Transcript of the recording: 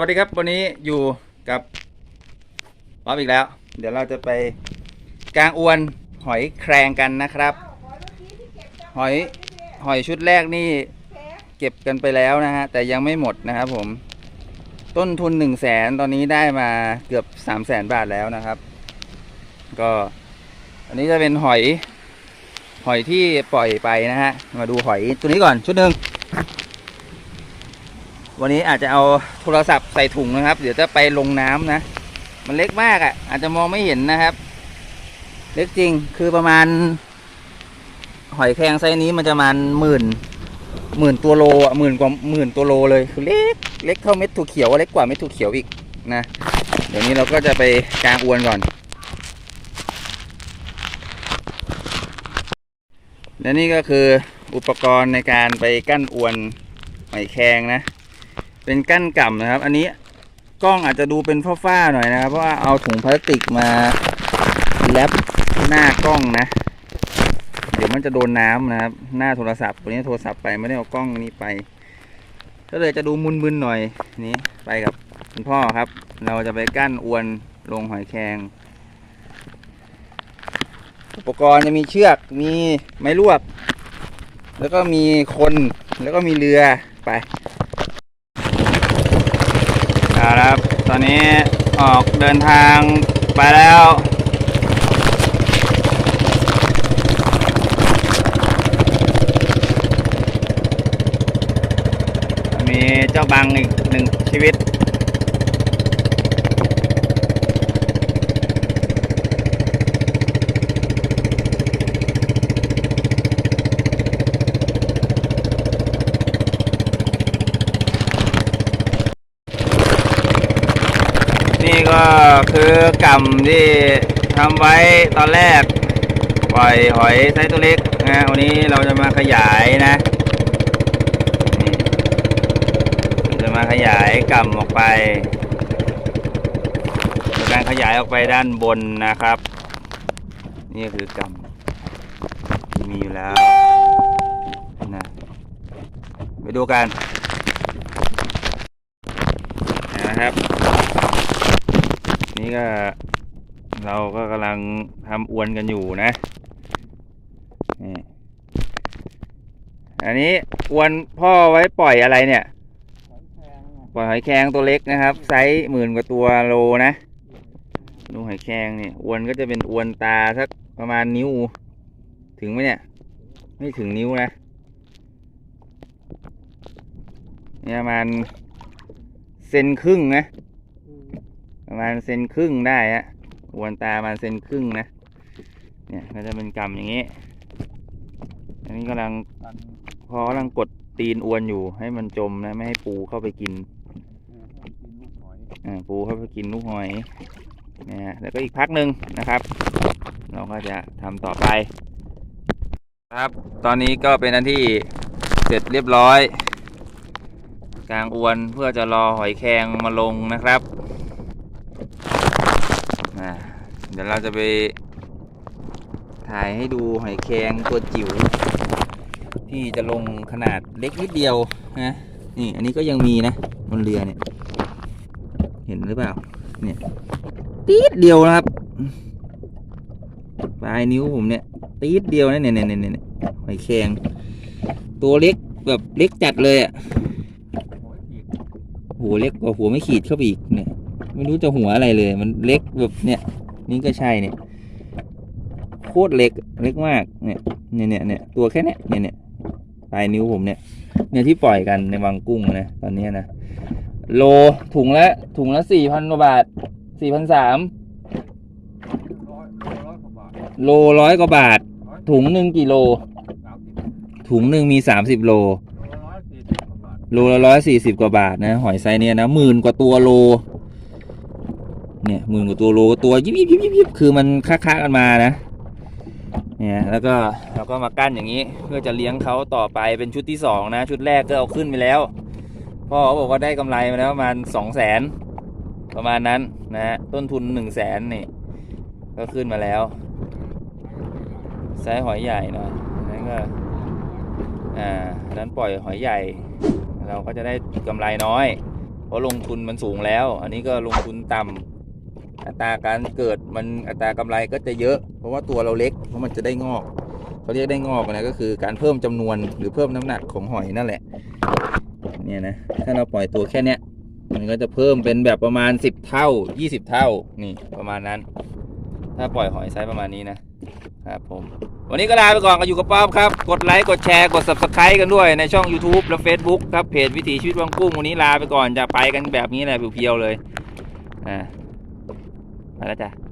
วัสดีครับ วันนี้อยู่กับป๊อปอีกแล้ว เดี๋ยวเราจะไปกลางอวนหอยแครงกันนะครับ หอยหอยชุดแรกนี่เก็บกันไปแล้วนะฮะแต่ยังไม่หมดนะครับผมต้นทุนหนึ่งแสนตอนนี้ได้มาเกือบสามแสนบาทแล้วนะครับ ก็อันนี้จะเป็นหอยหอยที่ปล่อยไปนะฮะมาดูหอยตัวนี้ก่อนชุดหนึ่ง วันนี้อาจจะเอาโทรศัพท์ใส่ถุงนะครับ เดี๋ยวจะไปลงน้ำนะ มันเล็กมากอะ่ะ อาจจะมองไม่เห็นนะครับ เล็กจริงคือประมาณ หอยแครงไซส์นี้มันจะประมาณหมื่นหมื่นตัวโลอะหมื่นกว่าหมื่นตัวโลเลยคือเล็กเล็กเท่าเม็ดถั่วเขียวเล็กกว่าเม็ดถั่วเขียวอีกนะ เดี๋ยวนี้เราก็จะไปกางอวนก่อน และนี่ก็คืออุปกรณ์ในการไปกั้นอวนหอยแครงนะ เป็นกั้นก่ำนะครับ อันนี้กล้องอาจจะดูเป็นฝ้าๆหน่อยนะครับ เพราะว่าเอาถุงพลาสติกมาแรปหน้ากล้องนะ เดี๋ยวมันจะโดนน้ำนะครับ หน้าโทรศัพท์วันนี้โทรศัพท์ไปไม่ได้เอากล้องนี้ไปก็เลยจะดูมึนๆหน่อยนี่ไปกับคุณพ่อครับ เราจะไปกั้นอวนลงหอยแครงอุปกรณ์จะมีเชือกมีไม้ลวก แล้วก็มีคนแล้วก็มีเรือไป เอาละครับ ตอนนี้ออกเดินทางไปแล้วมีเจ้าบางอีกหนึ่งชีวิต นี่ ก็คือกรรมที่ทำไว้ตอนแรกปล่อยหอยไซส์ตัวเล็กนะวันนี้เราจะมาขยายนะจะมาขยายกรรมออกไปการขยายออกไปด้านบนนะครับ นี่คือกรรมที่มีอยู่แล้วนะไปดูกันนะครับ นี่ก็เราก็กำลังทำอวนกันอยู่นะนี่อันนี้อวนพ่อไว้ปล่อยอะไรเนี่ย ปล่อยหอยแครงตัวเล็กนะครับ ไซส์หมื่นกว่าตัวโลนะ ดูหอยแครงเนี่ยอวนก็จะเป็นอวนตาสักประมาณนิ้ว ถึงไหมเนี่ย ไม่ถึงนิ้วนะ เนี่ยประมาณเซนครึ่งนะ ประมาณเซนครึ่งได้ฮะอวนตาประมาณเซนครึ่งนะ เนี่ยก็จะเป็นกำอย่างนี้ อันนี้กำลังพอกำลังกดตีนอวนอยู่ให้มันจมนะไม่ให้ปูเข้าไปกินอ่าปูเข้าไปกินลูกหอยนะฮะแล้วก็อีกพักหนึ่งนะครับ เราก็จะทำต่อไป ครับ ตอนนี้ก็เป็นอันที่เสร็จเรียบร้อย กลางอวนเพื่อจะรอหอยแครงมาลงนะครับ อ่า เดี๋ยวเราจะไป ถ่ายให้ดูหอยแครงตัวจิ๋วที่จะลงขนาดเล็กนิดเดียวนะนี่ อันนี้ก็ยังมีนะบนเรือเนี่ย เห็นหรือเปล่า เนี่ยตีดเดียวนะครับปลายนิ้วผมเนี่ยตีดเดียวนะเนี่ยเนี่ยเนี่ยเนี่ยหอยแครงตัวเล็กแบบเล็กจัดเลยอะ่ะหัวเล็กกว่าหัวไม่ขีดเข้าไปอีกเนี่ย ไม่รู้จะหัวอะไรเลย มันเล็กแบบเนี่ย นี่ก็ใช่เนี่ยโคตรเล็กเล็กมากเนี่ยเนี่ยเนี่ยเนี่ยตัวแค่เนี้ยเนี่ยเนี่ยปลายนิ้วผมเนี่ย เนี่ยที่ปล่อยกันในวังกุ้งนะตอนนี้นะโลถุงละถุงละสี่พันกว่าบาทสี่พันสามโลร้อยกว่าบาท ถุงหนึ่งกี่โล ถุงหนึ่งมีสามสิบโล โลละร้อยสี่สิบกว่าบาทนะ หอยไซเนี้ยนะหมื่นกว่าตัวโล เนี่ยหมื่นกว่าตัวโลตัวยิบยิบยิบยิบยิบคือมันค้าๆกันมานะเนี่ยแล้วก็เราก็มากั้นอย่างนี้ เพื่อจะเลี้ยงเขาต่อไปเป็นชุดที่สองนะ ชุดแรกก็เอาขึ้นไปแล้วพ่อเขาบอกว่าได้กำไรมาแล้วประมาณสองแสนประมาณนั้นนะฮะต้นทุนหนึ่งแสนนี่ก็ขึ้นมาแล้วไซส์หอยใหญ่หน่อยนั้นก็อ่านั้นปล่อยหอยใหญ่ เราก็จะได้กำไรน้อย เพราะลงทุนมันสูงแล้ว อันนี้ก็ลงทุนต่ำ อัตราการเกิดมันอัตรากำไรก็จะเยอะ เพราะว่าตัวเราเล็กเพราะมันจะได้งอกเขาเรียกได้งอกนะก็คือการเพิ่มจำนวนหรือเพิ่มน้ำหนักของหอยนั่นแหละเนี่ยนะถ้าเราปล่อยตัวแค่เนี้ยมันก็จะเพิ่มเป็นแบบประมาณ 10 เท่า 20 เท่านี่ประมาณนั้น ถ้าปล่อยหอยไซส์ประมาณนี้นะครับผมวันนี้ก็ลาไปก่อนกันอยู่กับป๊อปครับ กดไลค์กดแชร์กด subscribe กันด้วยในช่อง YouTube และ Facebook ครับเพจวิถีชีวิตวังกุ้งวันนี้ลาไปก่อนจะไปกันแบบนี้แหละเพียวๆเลยอ่า ไปแล้วจ้ะ